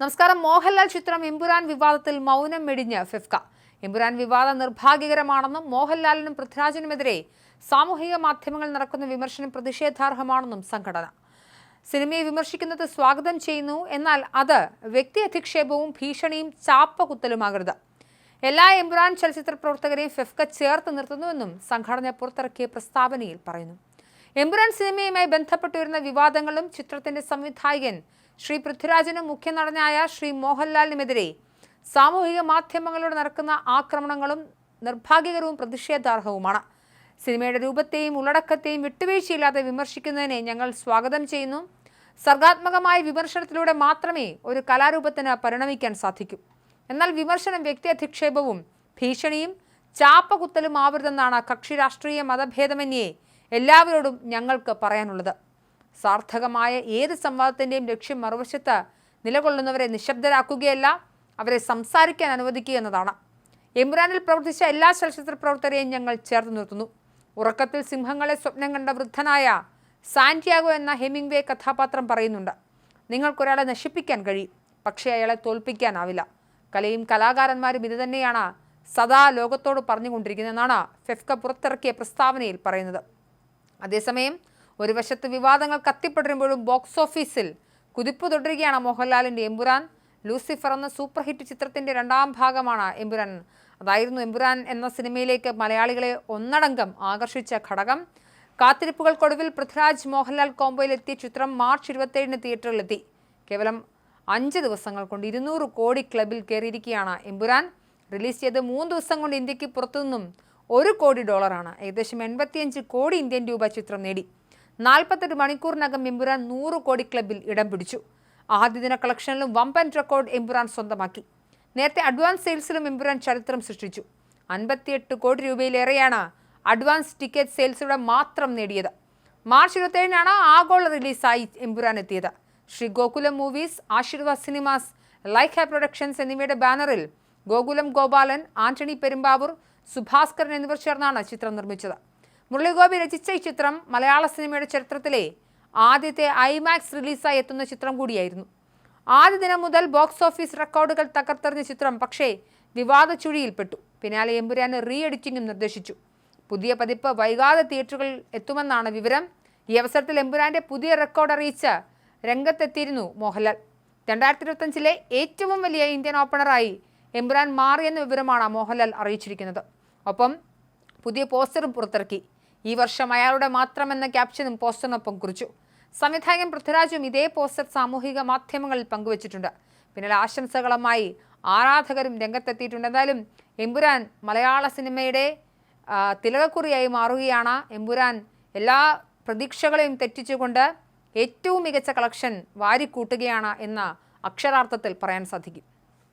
നമസ്കാരം. മോഹൻലാൽ ചിത്രം എമ്പുരാൻ വിവാദത്തിൽ മൗനം മെടിഞ്ഞ് ഫിഫ്ക. എമ്പുരാൻ വിവാദം നിർഭാഗ്യകരമാണെന്നും മോഹൻലാലിനും പൃഥ്വിരാജിനുമെതിരെ സാമൂഹിക മാധ്യമങ്ങൾ നടക്കുന്ന വിമർശനം പ്രതിഷേധാർഹമാണെന്നും സംഘടന. സിനിമയെ വിമർശിക്കുന്നത് സ്വാഗതം ചെയ്യുന്നു. എന്നാൽ അത് വ്യക്തി അധിക്ഷേപവും ഭീഷണിയും ചാപ്പകുത്തലുമാകരുത്. എല്ലാ എമ്പുരാൻ ചലച്ചിത്ര പ്രവർത്തകരെയും ഫെഫ്ക ചേർത്ത് നിർത്തുന്നുവെന്നും സംഘടന പുറത്തിറക്കിയ പ്രസ്താവനയിൽ പറയുന്നു. എമ്പുരാൻ സിനിമയുമായി ബന്ധപ്പെട്ടുവരുന്ന വിവാദങ്ങളും ചിത്രത്തിന്റെ സംവിധായകൻ ശ്രീ പൃഥ്വിരാജിനും മുഖ്യ നടനായ ശ്രീ മോഹൻലാലിനുമെതിരെ സാമൂഹിക മാധ്യമങ്ങളിലൂടെ നടക്കുന്ന ആക്രമണങ്ങളും നിർഭാഗ്യകരവും പ്രതിഷേധാർഹവുമാണ്. സിനിമയുടെ രൂപത്തെയും ഉള്ളടക്കത്തെയും വിട്ടുവീഴ്ചയില്ലാതെ വിമർശിക്കുന്നതിനെ ഞങ്ങൾ സ്വാഗതം ചെയ്യുന്നു. സർഗാത്മകമായ വിമർശനത്തിലൂടെ മാത്രമേ ഒരു കലാരൂപത്തിന് പരിണമിക്കാൻ സാധിക്കൂ. എന്നാൽ വിമർശനം വ്യക്തി അധിക്ഷേപവും ഭീഷണിയും ചാപ്പകുത്തലും ആവരുതെന്നാണ് കക്ഷി രാഷ്ട്രീയ മതഭേദമന്യേ എല്ലാവരോടും ഞങ്ങൾക്ക് പറയാനുള്ളത്. സാർത്ഥകമായ ഏത് സംവാദത്തിന്റെയും ലക്ഷ്യം മറുവശത്ത് നിലകൊള്ളുന്നവരെ നിശബ്ദരാക്കുകയല്ല അവരെ സംസാരിക്കാൻ അനുവദിക്കുക എന്നതാണ്. എമ്പുരാനിൽ പ്രവർത്തിച്ച എല്ലാ ചലച്ചിത്ര പ്രവർത്തകരെയും ഞങ്ങൾ ചേർത്ത് നിർത്തുന്നു. ഉറക്കത്തിൽ സിംഹങ്ങളെ സ്വപ്നം കണ്ട വൃദ്ധനായ സാന്റിയാഗോ എന്ന ഹെമിംഗ്വേ കഥാപാത്രം പറയുന്നുണ്ട് നിങ്ങൾക്കൊരാളെ നശിപ്പിക്കാൻ കഴിയും പക്ഷേ അയാളെ തോൽപ്പിക്കാനാവില്ല. കലയും കലാകാരന്മാരും ഇത് തന്നെയാണ് സദാ ലോകത്തോട് പറഞ്ഞുകൊണ്ടിരിക്കുന്നതെന്നാണ് ഫെഫ്ക പുറത്തിറക്കിയ പ്രസ്താവനയിൽ പറയുന്നത്. അതേസമയം ഒരു വശത്ത് വിവാദങ്ങൾ കത്തിപ്പടരുമ്പോഴും ബോക്സ് ഓഫീസിൽ കുതിപ്പ് തുടരുകയാണ് മോഹൻലാലിന്റെ എമ്പുരാൻ. ലൂസിഫർ എന്ന സൂപ്പർ ഹിറ്റ് ചിത്രത്തിന്റെ രണ്ടാം ഭാഗമാണ് എമ്പുരാൻ. അതായിരുന്നു എമ്പുരാൻ എന്ന സിനിമയിലേക്ക് മലയാളികളെ ഒന്നടങ്കം ആകർഷിച്ച ഘടകം. കാത്തിരിപ്പുകൾക്കൊടുവിൽ പൃഥ്വിരാജ് മോഹൻലാൽ കോംബോയിലെത്തിയ ചിത്രം മാർച്ച് ഇരുപത്തേഴിന് തിയേറ്ററിലെത്തി. കേവലം അഞ്ച് ദിവസങ്ങൾ കൊണ്ട് ഇരുന്നൂറ് കോടി ക്ലബിൽ കയറിയിരിക്കുകയാണ് എമ്പുരാൻ. റിലീസ് ചെയ്ത് മൂന്ന് ദിവസം കൊണ്ട് ഇന്ത്യയ്ക്ക് പുറത്തുനിന്നും ഒരു കോടി ഡോളറാണ്. ഏകദേശം എൺപത്തിയഞ്ച് കോടി ഇന്ത്യൻ രൂപ ചിത്രം നേടി. നാൽപ്പത്തെട്ട് മണിക്കൂറിനകം എമ്പുരാൻ നൂറ് കോടി ക്ലബിൽ ഇടം പിടിച്ചു. ആദ്യ ദിന കളക്ഷനിലും വമ്പൻ റെക്കോർഡ് എമ്പുരാൻ സ്വന്തമാക്കി. നേരത്തെ അഡ്വാൻസ് സെയിൽസിലും എമ്പുരാൻ ചരിത്രം സൃഷ്ടിച്ചു. അൻപത്തിയെട്ട് കോടി രൂപയിലേറെയാണ് അഡ്വാൻസ് ടിക്കറ്റ് സെയിൽസിലൂടെ മാത്രം നേടിയത്. മാർച്ച് ഇരുപത്തേഴിനാണ് ആഗോള റിലീസായി എമ്പുരാൻ എത്തിയത്. Shri Gokulam movies Aashirvad cinemas Lyca productions എന്നിവയുടെ ബാനറിൽ ഗോകുലം ഗോപാലൻ ആന്റണി പെരുമ്പാവൂർ സുഭാസ്കരൻ എന്നിവർ ചേർന്നാണ് ചിത്രം നിർമ്മിച്ചത്. മുരളിഗോപി രചിച്ച ഈ ചിത്രം മലയാള സിനിമയുടെ ചരിത്രത്തിലെ ആദ്യത്തെ ഐമാക്സ് റിലീസായി എത്തുന്ന ചിത്രം കൂടിയായിരുന്നു. ആദ്യ ദിനം മുതൽ ബോക്സ് ഓഫീസ് റെക്കോർഡുകൾ തകർത്തെറിഞ്ഞ ചിത്രം പക്ഷേ വിവാദ ചുഴിയിൽപ്പെട്ടു. പിന്നാലെ എമ്പുരാന് റീ എഡിറ്റിംഗും നിർദ്ദേശിച്ചു. പുതിയ പതിപ്പ് വൈകാതെ തിയേറ്ററുകളിൽ എത്തുമെന്നാണ് വിവരം. ഈ അവസരത്തിൽ എമ്പുരാന്റെ പുതിയ റെക്കോർഡ് അറിയിച്ച രംഗത്തെത്തിയിരുന്നു മോഹൻലാൽ. രണ്ടായിരത്തി ഇരുപത്തഞ്ചിലെ ഏറ്റവും വലിയ ഇന്ത്യൻ ഓപ്പണറായി എമ്പുരാൻ മാറിയെന്ന വിവരമാണ് മോഹൻലാൽ അറിയിച്ചിരിക്കുന്നത്. ഒപ്പം പുതിയ പോസ്റ്ററും പുറത്തിറക്കി. ഈ വർഷം അയാളുടെ മാത്രമെന്ന ക്യാപ്ഷനും പോസ്റ്ററിനൊപ്പം കുറിച്ചു. സംവിധായകൻ പൃഥ്വിരാജും ഇതേ പോസ്റ്റർ സാമൂഹിക മാധ്യമങ്ങളിൽ പങ്കുവച്ചിട്ടുണ്ട്. പിന്നാലെ ആശംസകളുമായി ആരാധകരും രംഗത്തെത്തിയിട്ടുണ്ട്. എന്തായാലും എമ്പുരാൻ മലയാള സിനിമയുടെ തിലകക്കുറിയായി മാറുകയാണ്. എമ്പുരാൻ എല്ലാ പ്രതീക്ഷകളെയും തെറ്റിച്ചുകൊണ്ട് ഏറ്റവും മികച്ച കളക്ഷൻ വാരിക്കൂട്ടുകയാണ് എന്ന അക്ഷരാർത്ഥത്തിൽ പറയാൻ സാധിക്കും.